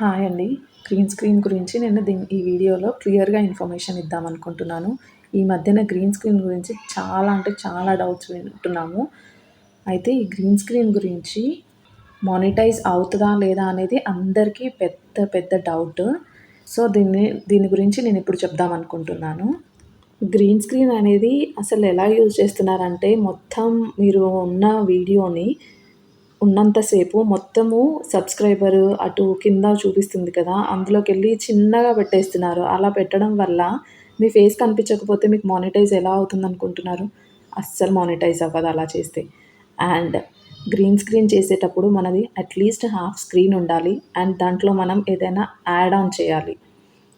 Hi అండి. Green screen గురించి నేను దీని ఈ వీడియోలో క్లియర్గా ఇన్ఫర్మేషన్ ఇద్దాం అనుకుంటున్నాను. ఈ మధ్యన గ్రీన్ స్క్రీన్ గురించి చాలా అంటే చాలా డౌట్స్ వింటున్నాము. అయితే ఈ గ్రీన్ స్క్రీన్ గురించి మానిటైజ్ అవుతుందా లేదా అనేది అందరికీ పెద్ద పెద్ద డౌట్. సో దీన్ని దీని గురించి నేను ఇప్పుడు చెప్దాం అనుకుంటున్నాను. గ్రీన్ స్క్రీన్ అనేది అసలు ఎలా యూజ్ చేస్తున్నారంటే మొత్తం మీరు ఉన్న వీడియోని ఉన్నంతసేపు మొత్తము సబ్స్క్రైబరు అటు కింద చూపిస్తుంది కదా అందులోకి వెళ్ళి చిన్నగా పెట్టేస్తున్నారు. అలా పెట్టడం వల్ల మీ ఫేస్ కనిపించకపోతే మీకు మానిటైజ్ ఎలా అవుతుంది అనుకుంటున్నారు అస్సలు మానిటైజ్ అవ్వదు అలా చేస్తే. అండ్ గ్రీన్ స్క్రీన్ చేసేటప్పుడు మనది అట్లీస్ట్ హాఫ్ స్క్రీన్ ఉండాలి. అండ్ దాంట్లో మనం ఏదైనా యాడ్ ఆన్ చేయాలి.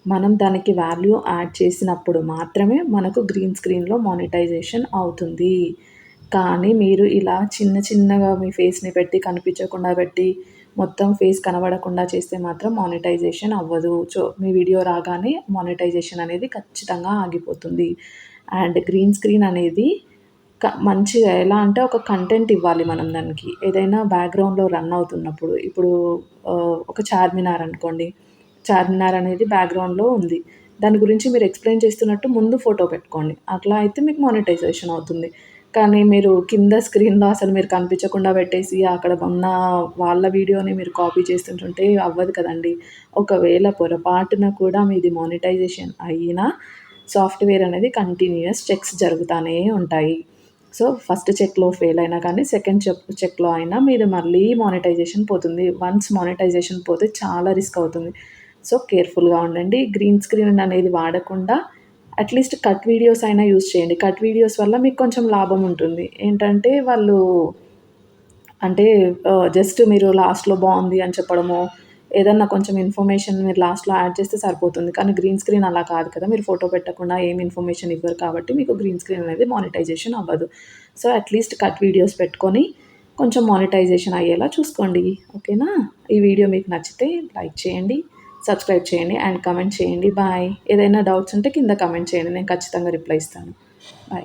మనం దానికి వాల్యూ యాడ్ చేసినప్పుడు మాత్రమే మనకు గ్రీన్ స్క్రీన్లో మానిటైజేషన్ అవుతుంది. కానీ మీరు ఇలా చిన్న చిన్నగా మీ ఫేస్ని పెట్టి కనిపించకుండా పెట్టి మొత్తం ఫేస్ కనబడకుండా చేస్తే మాత్రం మానిటైజేషన్ అవ్వదు. సో మీ వీడియో రాగానే మానిటైజేషన్ అనేది ఖచ్చితంగా ఆగిపోతుంది. అండ్ గ్రీన్ స్క్రీన్ అనేది క మంచిగా ఎలా అంటే ఒక కంటెంట్ ఇవ్వాలి మనం దానికి. ఏదైనా బ్యాక్గ్రౌండ్లో రన్ అవుతున్నప్పుడు ఇప్పుడు ఒక చార్మినార్ అనుకోండి. చార్మినార్ అనేది బ్యాక్గ్రౌండ్లో ఉంది. దాని గురించి మీరు ఎక్స్ప్లెయిన్ చేస్తున్నట్టు ముందు ఫోటో పెట్టుకోండి. అట్లా అయితే మీకు మానిటైజేషన్ అవుతుంది. కానీ మీరు కింద స్క్రీన్లో అసలు మీరు కనిపించకుండా పెట్టేసి అక్కడ ఉన్న వాళ్ళ వీడియోని మీరు కాపీ చేస్తుంటుంటే అవ్వదు కదండి. ఒకవేళ పొరపాటున కూడా మీది మానిటైజేషన్ అయినా సాఫ్ట్వేర్ అనేది కంటిన్యూస్ చెక్స్ జరుగుతూనే ఉంటాయి. సో ఫస్ట్ చెక్లో ఫెయిల్ అయినా కానీ సెకండ్ చెక్ చెక్లో అయినా మీరు మళ్ళీ మానిటైజేషన్ పోతుంది. వన్స్ మానిటైజేషన్ పోతే చాలా రిస్క్ అవుతుంది. సో కేర్ఫుల్గా ఉండండి. గ్రీన్ స్క్రీన్ అనేది వాడకుండా అట్లీస్ట్ కట్ వీడియోస్ అయినా యూస్ చేయండి. కట్ వీడియోస్ వల్ల మీకు కొంచెం లాభం ఉంటుంది. ఏంటంటే వాళ్ళు అంటే జస్ట్ మీరు లాస్ట్లో బాగుంది అని చెప్పడము ఏదన్నా కొంచెం ఇన్ఫర్మేషన్ మీరు లాస్ట్లో యాడ్ చేస్తే సరిపోతుంది. కానీ గ్రీన్ స్క్రీన్ అలా కాదు కదా. మీరు ఫోటో పెట్టకుండా ఏం ఇన్ఫర్మేషన్ ఇవ్వరు కాబట్టి మీకు గ్రీన్ స్క్రీన్ అనేది మానిటైజేషన్ అవ్వదు. So at least cut videos పెట్టుకొని కొంచెం మానిటైజేషన్ అయ్యేలా చూసుకోండి. ఓకేనా ఈ వీడియో మీకు నచ్చితే లైక్ చేయండి. సబ్స్క్రైబ్ చేయండి అండ్ కమెంట్ చేయండి. బాయ్. ఏదైనా డౌట్స్ ఉంటే కింద కమెంట్ చేయండి. నేను ఖచ్చితంగా రిప్లై ఇస్తాను. బాయ్.